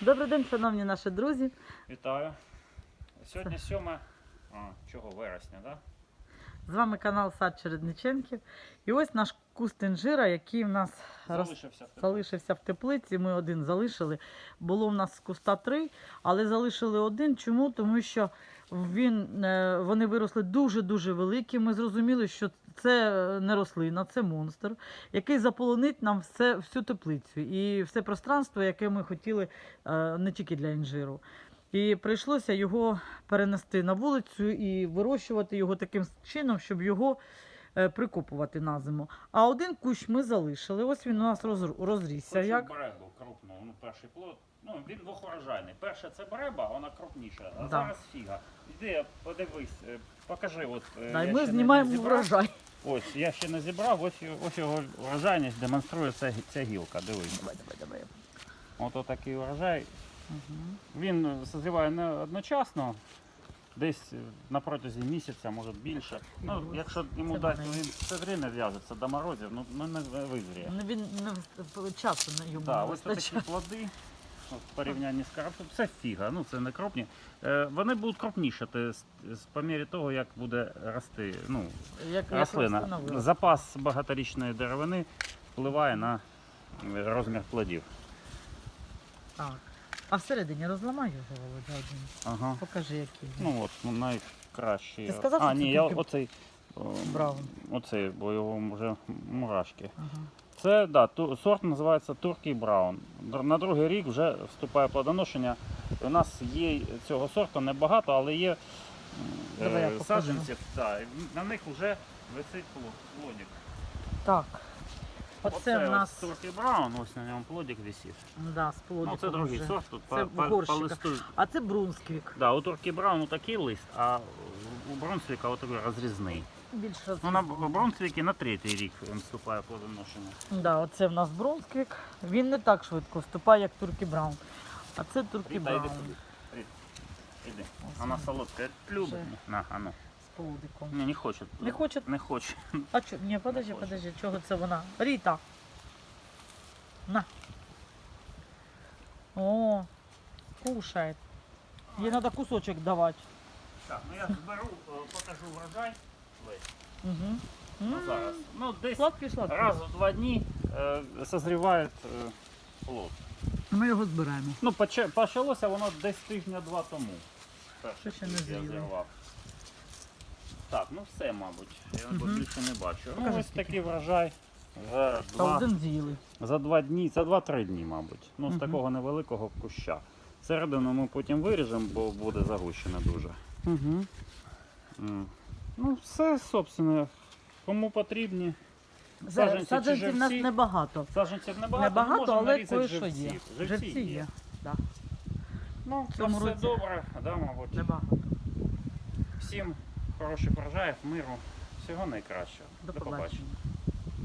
Добрий день, шановні наші друзі. Вітаю. Сьогодні 7 а, чого, вересня, да? З вами канал Сад Чередниченків. І ось наш куст інжира, який в нас роз- Залишився в залишився в теплиці. Ми один залишили. Було в нас з куста три, але залишили один. Чому? Тому що він, е, вони виросли дуже-дуже великі. Ми зрозуміли, що це не рослина, це монстр, який заполонить нам все, всю теплицю і все пространство, яке ми хотіли е, не тільки для інжиру. І прийшлося його перенести на вулицю і вирощувати його таким чином, щоб його прикопувати на зиму. А один кущ ми залишили. Ось він у нас роз- розрісся. Хочу Як? берегу крупну, ну перший плод. Ну, він двохурожайний. Перше це береба, вона крупніша, а Да. зараз фіга. Іди, подивись, е, покажи. От, е, Да, і ми знімаємо врожай. Ось, я ще не зібрав, ось, ось його врожайність демонструє ця, ця гілка. Дивись. Давай, давай, давай. От отакий врожай. Мгм. Він е, созріває не одночасно, десь е, на протязі місяця, може більше. Ну, якщо йому це дати, він все не в'яжеться до морозів, ну, ну не визріє. Ну, Він не часу на йому Так, не ось такі плоди. В порівнянні з карпом. Це фіга, ну це не крупні. Е, вони будуть з по мірі того, як буде рости ну, Як, як рослина. виросте. Запас багаторічної деревини впливає на е, розмір плодів. Так. А всередині розламай його, Володя, один. Ага. Покажи, який. він. Ну от, ну, найкращий. Ти сказав, а, що ні, це я тільки оцей. о, Браун. Оцей, бо його вже мурашки. Ага. Це да, ту, сорт називається Туркey Браун. Др- На другий рік вже вступає плодоношення. У нас є цього сорту небагато, але є м, Давай я е, покажу. да, і на них вже висить плод- плодик. Так. Оце в нас Turkey Brown, ось на ньому плодик висить. да, з плодиком Ну, це другий вже. сорт, тут Це по, по, по горщиках. листу. А це брунсквік. Да, у Turkey Brown такий лист, а у Бронсвіка отакий розрізний. Більше Ну, на Бронсвіки на третій рік він вступає плодоношення. Да, оце в нас Бронсквік. Він не так швидко вступає, як Туркі Браун. А це Туркі Ріта, Браун. Ріт, Іди. Вона солодка. Любить. На, а ну. З плодиком. Ні, не хоче. Не хоче? Не хоче. А чо? Ні, подожди, Не хоче. подожди, чого це вона? Ріта. На. О, кушає. Їй треба кусочок давати. Так, ну я зберу, е, покажу врожай. Лесь, Угу. ну, зараз. Ну, десь Сладкий, сладкий. раз у два дні е, созріває е, плод. Ми його збираємо. Ну, поча- почалося воно десь тижня-два тому. Перший Ще не я зріло. зірвав. Так, ну все, мабуть. Я Мгм. більше не бачу. Покажи, ну, ось скільки. такий врожай. За Та два, один з'їли. за два дні, за два-три дні, мабуть. Ну, з Мгм. такого невеликого куща. Середину ми потім виріжемо, бо буде загущено дуже. Угу. М. Ну, все, собственно. Кому потрібні. Саджанці чи Саджанців в нас живці? небагато. Саджанців небагато, Небагато, можемо але нарізати кое-що живців. є. Живці, Живці є. Да. Ну, це цьому все році. добре, да, мабуть. Небагато. Всім хороших врожаїв, миру, всього найкращого. До побачення.